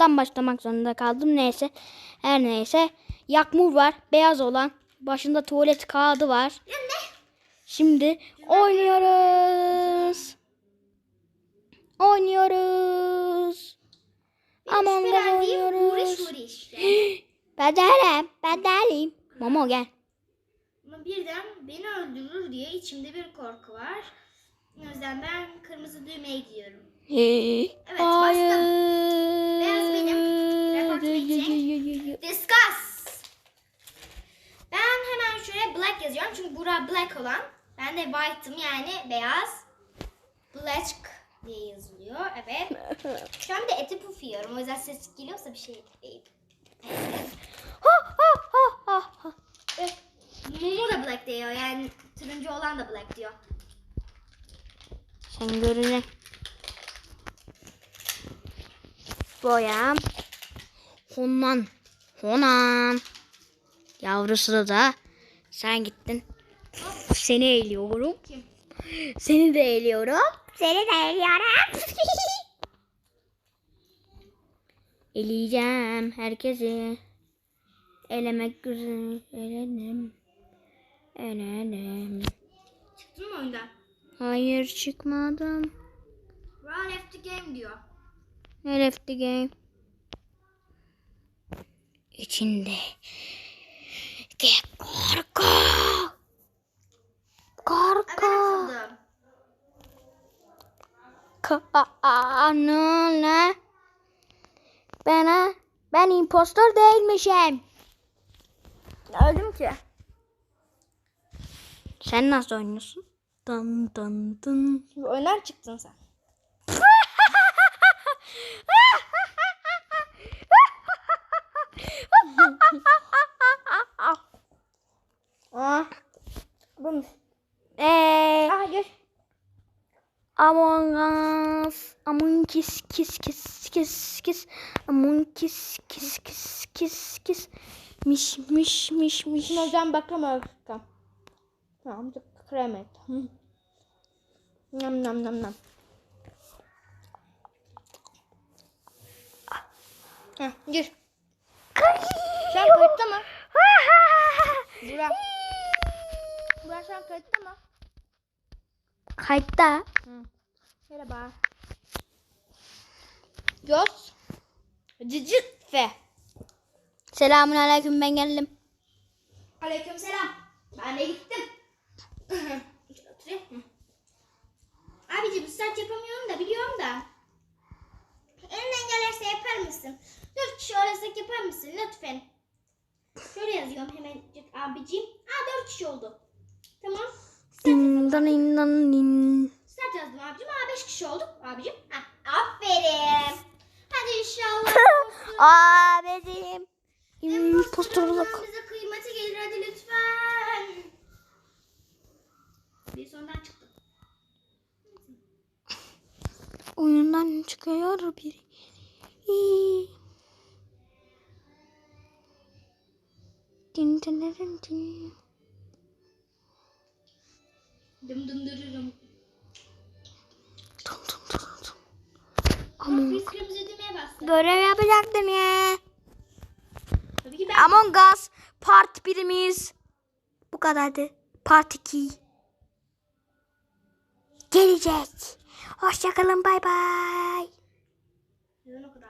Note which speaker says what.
Speaker 1: baştan başlamak zorunda kaldım. Neyse. Her neyse. Yakmur var. Beyaz olan. Başında tuvalet kağıdı var. Şimdi oynuyoruz. Oynuyoruz. Among Us oynuyoruz. Ben derim. Ben derim. Momo gel.
Speaker 2: Ama birden beni öldürür diye içimde bir korku var. O yüzden ben kırmızı düğmeye gidiyorum.
Speaker 1: Evet
Speaker 2: bastım. Beyaz benim. Report meeting. Discuss. Ben hemen şuraya black black olan. Ben de white'ım yani beyaz. Black diye yazılıyor. Evet. Şu an bir de eti puf yiyorum. O yüzden ses geliyorsa bir şey. Evet. Mumu da black diyor. Yani turuncu olan da black diyor.
Speaker 1: Sen görüne. Boyam. Honan. Honan. Yavrusu da sen gittin. Seni eğliyorum.
Speaker 2: Kim?
Speaker 1: Seni de eğliyorum. Seni de eğliyorum. Eleyeceğim herkesi. Elemek güzel. Eledim. Eledim.
Speaker 2: Çıktın mı oyundan?
Speaker 1: Hayır çıkmadım.
Speaker 2: Run left the game diyor.
Speaker 1: Ne left the game? İçinde korku.
Speaker 2: Aa,
Speaker 1: Korku.
Speaker 2: ben atıldım.
Speaker 1: Kanına. Ben, ben impostor değilmişim.
Speaker 2: Öldüm ki.
Speaker 1: Sen nasıl oynuyorsun? Dın dın dın.
Speaker 2: Oyundan çıktın sen. Aa. Bu
Speaker 1: Eee
Speaker 2: Aa gör.
Speaker 1: Among Us. Among Us. Kiss kiss kiss kiss. Among Us. Kiss kiss kiss kiss. Miş miş miş miş.
Speaker 2: Şimdi hocam bakalım bakalım. Tamam, krem et. Hı. Nam nam nam nam. Heh, gir. An kayıtta mı? Burak. Burak an kayıtta mı?
Speaker 1: Kayıtta.
Speaker 2: Merhaba. Göz. Cicit fe.
Speaker 1: Selamun aleyküm ben geldim.
Speaker 2: Aleyküm selam. Ben de gittim. Oturayım. Hı. Abicim saç yapamıyorum da biliyorum da. Elinden gelirse yapar mısın? Dört kişi olarak yapar mısın lütfen? Şöyle yazıyorum hemencik abicim. Aa dört kişi oldu.
Speaker 1: Dan din dan din.
Speaker 2: Saç yazdım abicim. Aa beş kişi olduk abicim. Ha, aferin. Hadi inşallah. olsun.
Speaker 1: Abicim. Impostorluk.
Speaker 2: Bize kıymeti gelir hadi lütfen. Bir sondan çıktı.
Speaker 1: Oyundan çıkıyor biri. Din din din din.
Speaker 2: Dım dım dırırım.
Speaker 1: Dun dun dun.
Speaker 2: Ama biz kırmızı düğmeye bastık.
Speaker 1: görev yapacaktım ya.
Speaker 2: Tabii ki ben.
Speaker 1: Among Us part birimiz. Bu kadardı. Part 2. Gelecek. Hoşçakalın bay bay.
Speaker 2: Neden o kadar